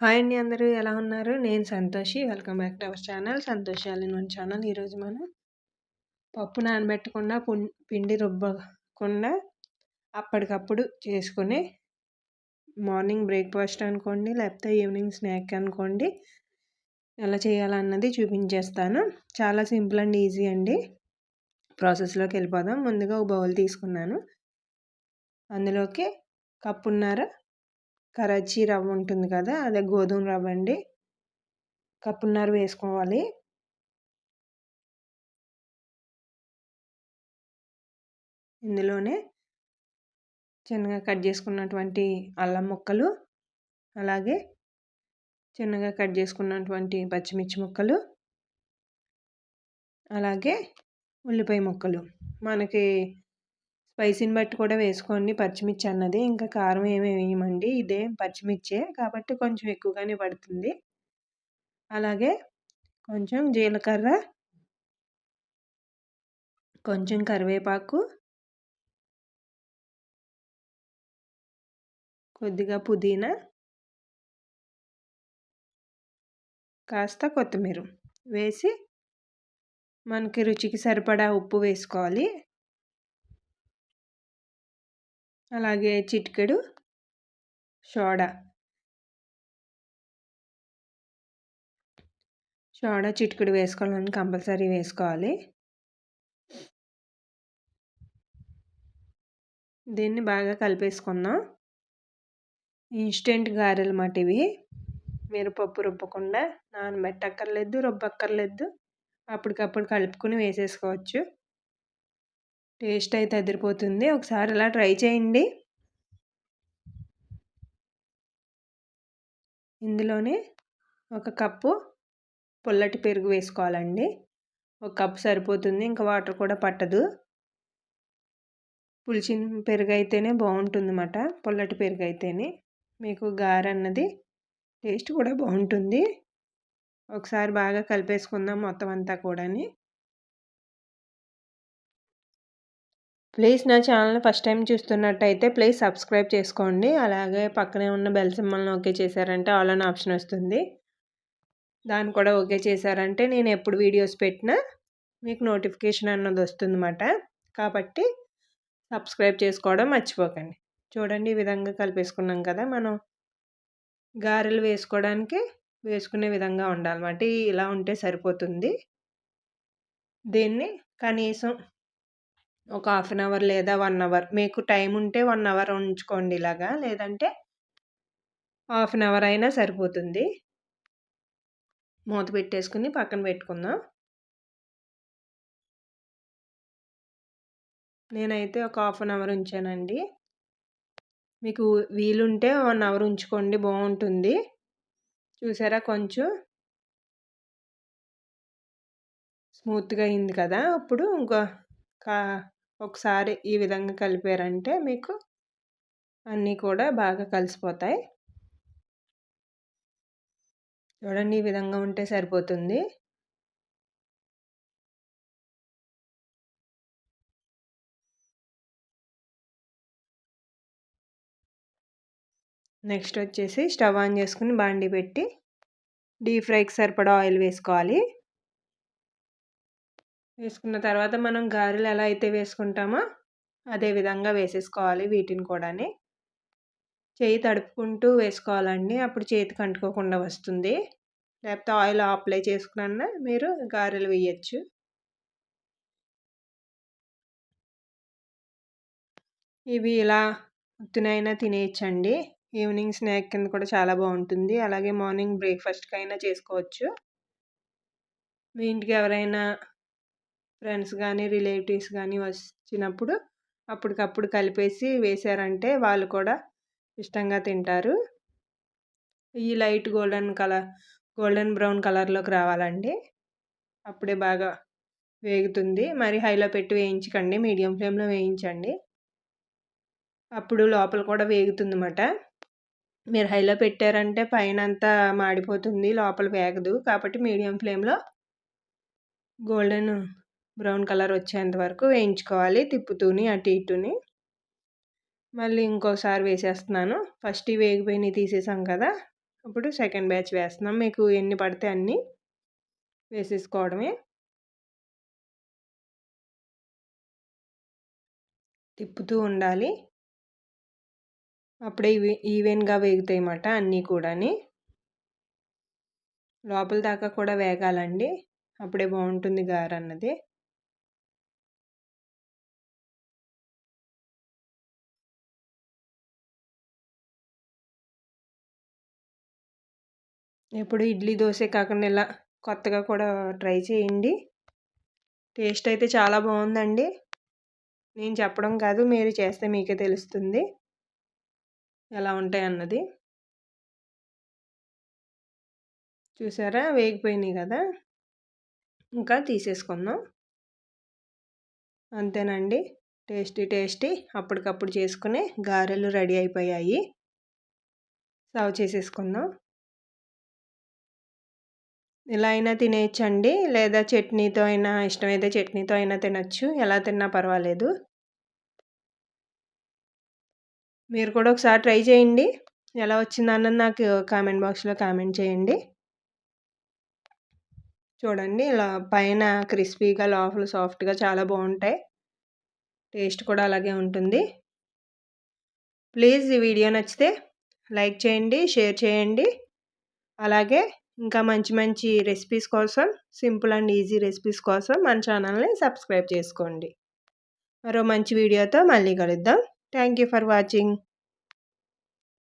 Hi అండి అందరూ ఎలా ఉన్నారు? నేను Santoshi welcome back to our channel. Santoshi అలిన్ channel ఈరోజు మనం పప్పు నానబెట్టకుండా పిండి రుబ్బకుండా అప్పటికప్పుడు చేసుకుని మార్నింగ్ బ్రేక్ఫాస్ట్ అనుకోండి లేకపోతే ఈవినింగ్ స్నాక్ అనుకోండి. ఎలా చేయాలన్నది చూపించేస్తాను. చాలా సింపుల్ అండ్ ఈజీ అండి. ప్రాసెస్లోకి వెళ్ళిపోదాం. ముందుగా ఒక బౌల్ తీసుకున్నాను. అందులోకి కప్పున్నర కరాచీ రవ్వ ఉంటుంది కదా అదే గోధుమ రవ్వ అండి. కప్పున్నర వేసుకోవాలి. ఇందులోనే చిన్నగా కట్ చేసుకున్నటువంటి అల్లం ముక్కలు అలాగే చిన్నగా కట్ చేసుకున్నటువంటి పచ్చిమిర్చి ముక్కలు అలాగే ఉల్లిపాయ ముక్కలు. మనకి స్పైసీని బట్టి కూడా వేసుకోండి. పచ్చిమిర్చి అన్నది ఇంకా కారం ఏమి వేయమండి. ఇదే పచ్చిమిర్చే. కాబట్టి కొంచెం ఎక్కువగానే పడుతుంది. అలాగే కొంచెం జీలకర్ర కొంచెం కరివేపాకు కొద్దిగా పుదీనా కాస్త కొత్తిమీర వేసి మనకి రుచికి సరిపడా ఉప్పు వేసుకోవాలి. అలాగే చిటికెడు సోడా సోడా చిటికెడు వేసుకోవాలని కంపల్సరీ వేసుకోవాలి. దీన్ని బాగా కలిపేసుకుందాం. ఇన్స్టెంట్ గారెలు మాట ఇవి. మీరు పప్పు రుబ్బకుండా నానబెట్టక్కర్లేదు రుబ్బక్కర్లేదు. అప్పటికప్పుడు కలుపుకుని వేసేసుకోవచ్చు. టేస్ట్ అయితే అదిరిపోతుంది. ఒకసారి అలా ట్రై చేయండి. ఇందులోనే ఒక కప్పు పుల్లటి పెరుగు వేసుకోవాలండి. ఒక కప్పు సరిపోతుంది. ఇంకా వాటర్ కూడా పట్టదు. పులిచిన పెరుగు అయితేనే బాగుంటుంది అన్నమాట పుల్లటి పెరుగు అయితేనే. మీకు గార అన్నది టేస్ట్ కూడా బాగుంటుంది. ఒకసారి బాగా కలిపేసుకుందాం మొత్తం అంతా కూడాని. ప్లీజ్ నా ఛానల్ ఫస్ట్ టైం చూస్తున్నట్టయితే ప్లీజ్ సబ్స్క్రైబ్ చేసుకోండి. అలాగే పక్కనే ఉన్న బెల్ సింబల్ని ఓకే చేశారంటే ఆల్ అని ఆప్షన్ వస్తుంది. దాన్ని కూడా ఓకే చేశారంటే నేను ఎప్పుడు వీడియోస్ పెట్టినా మీకు నోటిఫికేషన్ అన్నది వస్తుందన్నమాట. కాబట్టి సబ్స్క్రైబ్ చేసుకోవడం మర్చిపోకండి. చూడండి ఈ విధంగా కలిపేసుకున్నాం కదా మనం. గారెలు వేసుకోవడానికి వేసుకునే విధంగా ఉండాలన్నమాట. ఇలా ఉంటే సరిపోతుంది. దీన్ని కనీసం ఒక హాఫ్ అన్ అవర్ లేదా వన్ అవర్. మీకు టైం ఉంటే వన్ అవర్ ఉంచుకోండి ఇలాగా. లేదంటే హాఫ్ అన్ అవర్ అయినా సరిపోతుంది. మూత పెట్టేసుకుని పక్కన పెట్టుకుందాం. నేనైతే ఒక హాఫ్ అన్ అవర్ ఉంచానండి. మీకు వీలుంటే వన్ అవర్ ఉంచుకోండి బాగుంటుంది. చూసారా కొంచెం స్మూత్గా అయింది కదా. అప్పుడు ఇంకా ఒకసారి ఈ విధంగా కలిపారంటే మీకు అన్నీ కూడా బాగా కలిసిపోతాయి. చూడండి ఈ విధంగా ఉంటే సరిపోతుంది. నెక్స్ట్ వచ్చేసి స్టవ్ ఆన్ చేసుకుని బాండి పెట్టి డీప్ ఫ్రైకి సరిపడా ఆయిల్ వేసుకోవాలి. వేసుకున్న తర్వాత మనం గారెలు ఎలా అయితే వేసుకుంటామో అదే విధంగా వేసేసుకోవాలి వీటిని కూడా చేయి తడుపుకుంటూ వేసుకోవాలండి. అప్పుడు చేతికి అంటుకోకుండా వస్తుంది. లేకపోతే ఆయిల్ అప్లై చేసుకున్న మీరు గారెలు వేయచ్చు. ఇవి ఇలా ఉత్తినైనా తినేయచ్చండి. ఈవినింగ్ స్నాక్ కింద కూడా చాలా బాగుంటుంది. అలాగే మార్నింగ్ బ్రేక్ఫాస్ట్కి అయినా చేసుకోవచ్చు. మీ ఇంటికి ఎవరైనా ఫ్రెండ్స్ కానీ రిలేటివ్స్ కానీ వచ్చినప్పుడు అప్పటికప్పుడు కలిపేసి వేశారంటే వాళ్ళు కూడా ఇష్టంగా తింటారు. ఈ light golden colour golden brown కలర్లోకి రావాలండి. అప్పుడే బాగా వేగుతుంది. మరి హైలో పెట్టి వేయించకండి. మీడియం ఫ్లేమ్లో వేయించండి. అప్పుడు లోపల కూడా వేగుతుంది అన్నమాట మీరు హైలో పెట్టారంటే పైన అంతా మాడిపోతుంది లోపల వేగదు. కాబట్టి మీడియం ఫ్లేమ్లో గోల్డెన్ బ్రౌన్ కలర్ వచ్చేంత వరకు వేయించుకోవాలి తిప్పుతూని అటు ఇటుని. మళ్ళీ ఇంకోసారి వేసేస్తున్నాను. ఫస్ట్ వేగిపోయినవి తీసేసాం కదా ఇప్పుడు సెకండ్ బ్యాచ్ వేస్తున్నాం. మీకు ఎన్ని పడితే అన్ని వేసేసుకోవడమే. తిప్పుతూ ఉండాలి. అప్పుడే ఇవి ఈవెన్గా వేగుతాయి అన్నమాట అన్నీ కూడాని. లోపల దాకా కూడా వేగాలండి. అప్పుడే బాగుంటుంది గారు అన్నది ఎప్పుడు ఇడ్లీ దోశ కాకుండా ఇలా కొత్తగా కూడా ట్రై చేయండి. టేస్ట్ అయితే చాలా బాగుందండి. నేను చెప్పడం కాదు మీరు చేస్తే మీకే తెలుస్తుంది. ఎలా ఉంటాయి అన్నది. చూసారా? వేగిపోయినాయి కదా? ఇంకా తీసేసుకుందాం. అంతేనండి. Tasty tasty. అప్పటికప్పుడు చేసుకునే గారెలు రెడీ అయిపోయాయి. సర్వ్ చేసేసుకుందాం. ఇలా అయినా తినేయచ్చండి. లేదా చట్నీతో అయినా ఇష్టమైతే చట్నీతో అయినా తినచ్చు. ఎలా తిన్నా పర్వాలేదు. మీరు కూడా ఒకసారి ట్రై చేయండి. ఎలా వచ్చిందన్నది నాకు కామెంట్ బాక్స్లో కామెంట్ చేయండి. చూడండి ఇలా పైన క్రిస్పీగా లోపల సాఫ్ట్గా చాలా బాగుంటాయి. టేస్ట్ కూడా అలాగే ఉంటుంది. ప్లీజ్ ఈ వీడియో నచ్చితే లైక్ చేయండి షేర్ చేయండి. అలాగే ఇంకా మంచి మంచి రెసిపీస్ కోసం సింపుల్ అండ్ ఈజీ రెసిపీస్ కోసం మన ఛానల్ని సబ్స్క్రైబ్ చేసుకోండి. మరో మంచి వీడియోతో మళ్ళీ కలుద్దాం. Thank you for watching